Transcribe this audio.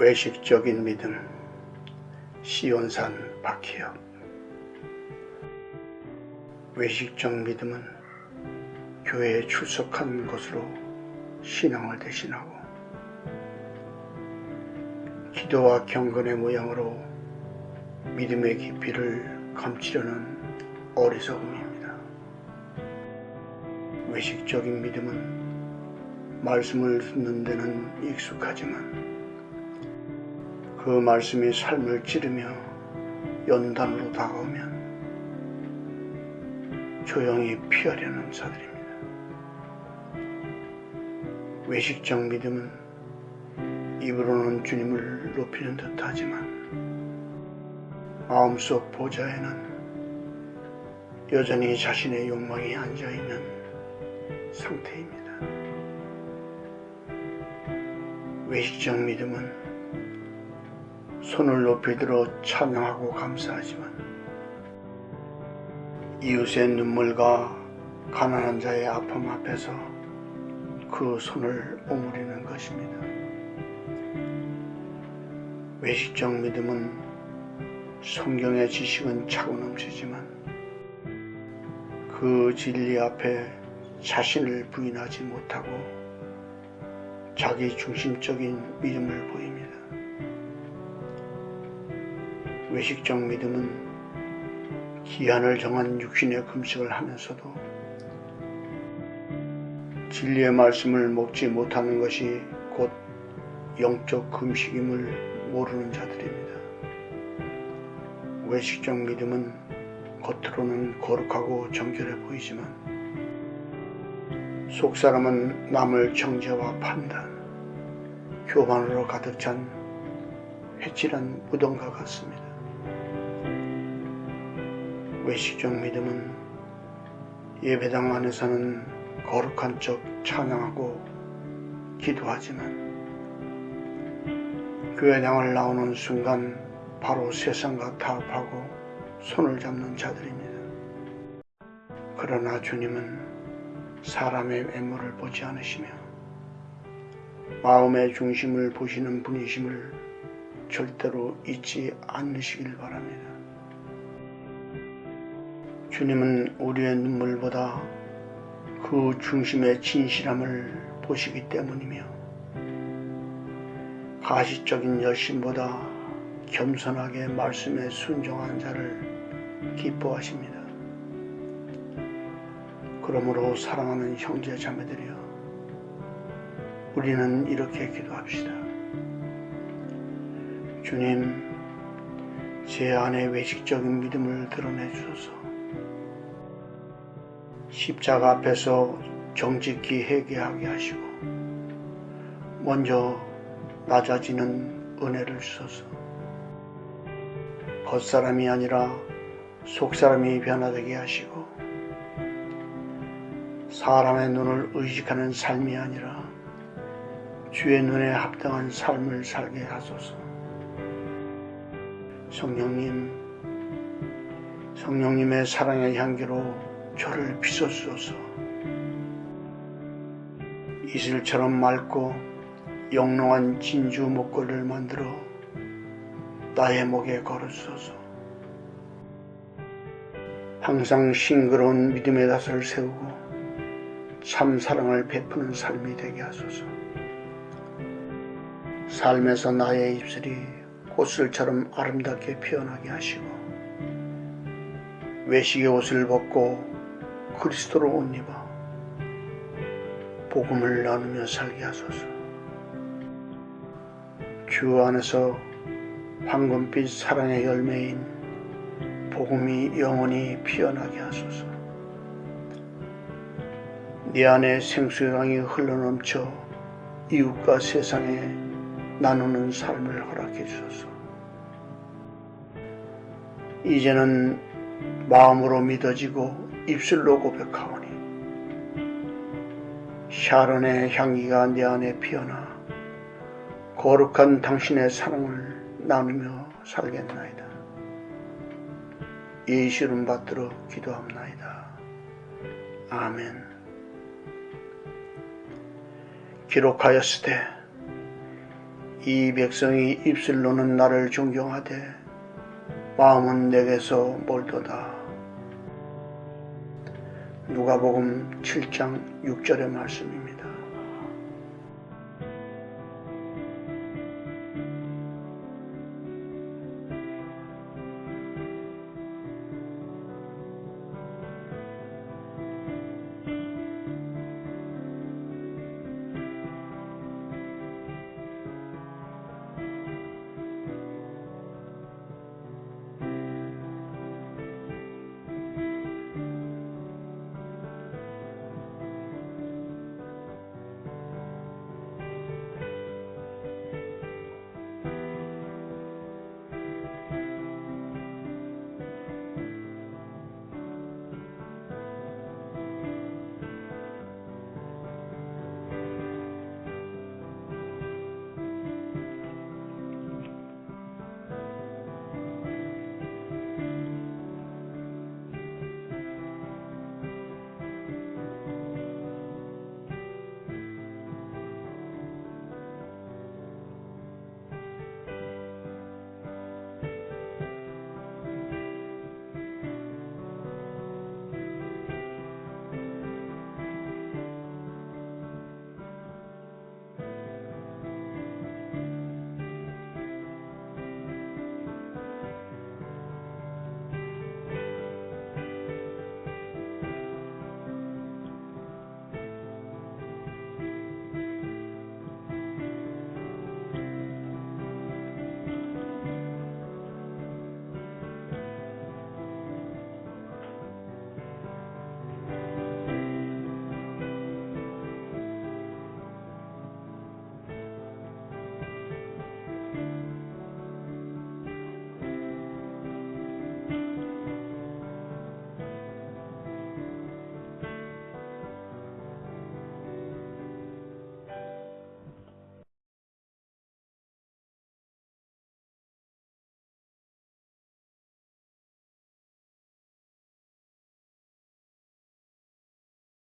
외식적인 믿음 시온산 박희엽 외식적 믿음은 교회에 출석한 것으로 신앙을 대신하고 기도와 경건의 모양으로 믿음의 깊이를 감추려는 어리석음입니다. 외식적인 믿음은 말씀을 듣는 데는 익숙하지만 그 말씀이 삶을 찌르며 연단으로 다가오면 조용히 피하려는 자들입니다. 외식적 믿음은 입으로는 주님을 높이는 듯 하지만 마음속 보좌에는 여전히 자신의 욕망이 앉아있는 상태입니다. 외식적 믿음은 손을 높이 들어 찬양하고 감사하지만 이웃의 눈물과 가난한 자의 아픔 앞에서 그 손을 오므리는 것입니다. 외식적 믿음은 성경의 지식은 차고 넘치지만 그 진리 앞에 자신을 부인하지 못하고 자기 중심적인 믿음을 보입니다. 외식적 믿음은 기한을 정한 육신의 금식을 하면서도 진리의 말씀을 먹지 못하는 것이 곧 영적 금식임을 모르는 자들입니다. 외식적 믿음은 겉으로는 거룩하고 정결해 보이지만 속 사람은 남을 정죄와 판단, 교만으로 가득 찬 회칠한 무덤과 같습니다. 외식적 믿음은 예배당 안에서는 거룩한 척 찬양하고 기도하지만 교회당을 나오는 순간 바로 세상과 타협하고 손을 잡는 자들입니다. 그러나 주님은 사람의 외모를 보지 않으시며 마음의 중심을 보시는 분이심을 절대로 잊지 않으시길 바랍니다. 주님은 우리의 눈물보다 그 중심의 진실함을 보시기 때문이며 가시적인 열심보다 겸손하게 말씀에 순종한 자를 기뻐하십니다. 그러므로 사랑하는 형제 자매들이여 우리는 이렇게 기도합시다. 주님, 제 안에 외식적인 믿음을 드러내 주소서. 십자가 앞에서 정직히 회개하게 하시고 먼저 낮아지는 은혜를 주소서. 겉사람이 아니라 속사람이 변화되게 하시고 사람의 눈을 의식하는 삶이 아니라 주의 눈에 합당한 삶을 살게 하소서. 성령님, 성령님의 사랑의 향기로 저를 빗어주소서. 이슬처럼 맑고 영롱한 진주 목걸이를 만들어 나의 목에 걸어주소서. 항상 싱그러운 믿음의 닷을 세우고 참 사랑을 베푸는 삶이 되게 하소서. 삶에서 나의 입술이 꽃술처럼 아름답게 피어나게 하시고 외식의 옷을 벗고 그리스도로 옷 입어 복음을 나누며 살게 하소서. 주 안에서 황금빛 사랑의 열매인 복음이 영원히 피어나게 하소서. 네 안에 생수강이 흘러넘쳐 이웃과 세상에 나누는 삶을 허락해 주소서. 이제는 마음으로 믿어지고 입술로 고백하오니 샤론의 향기가 내 안에 피어나 거룩한 당신의 사랑을 나누며 살겠나이다. 예수 이름 받들어 기도합나이다. 아멘. 기록하였으되 이 백성이 입술로는 나를 존경하되 마음은 내게서 멀도다. 누가복음 7장 6절의 말씀입니다.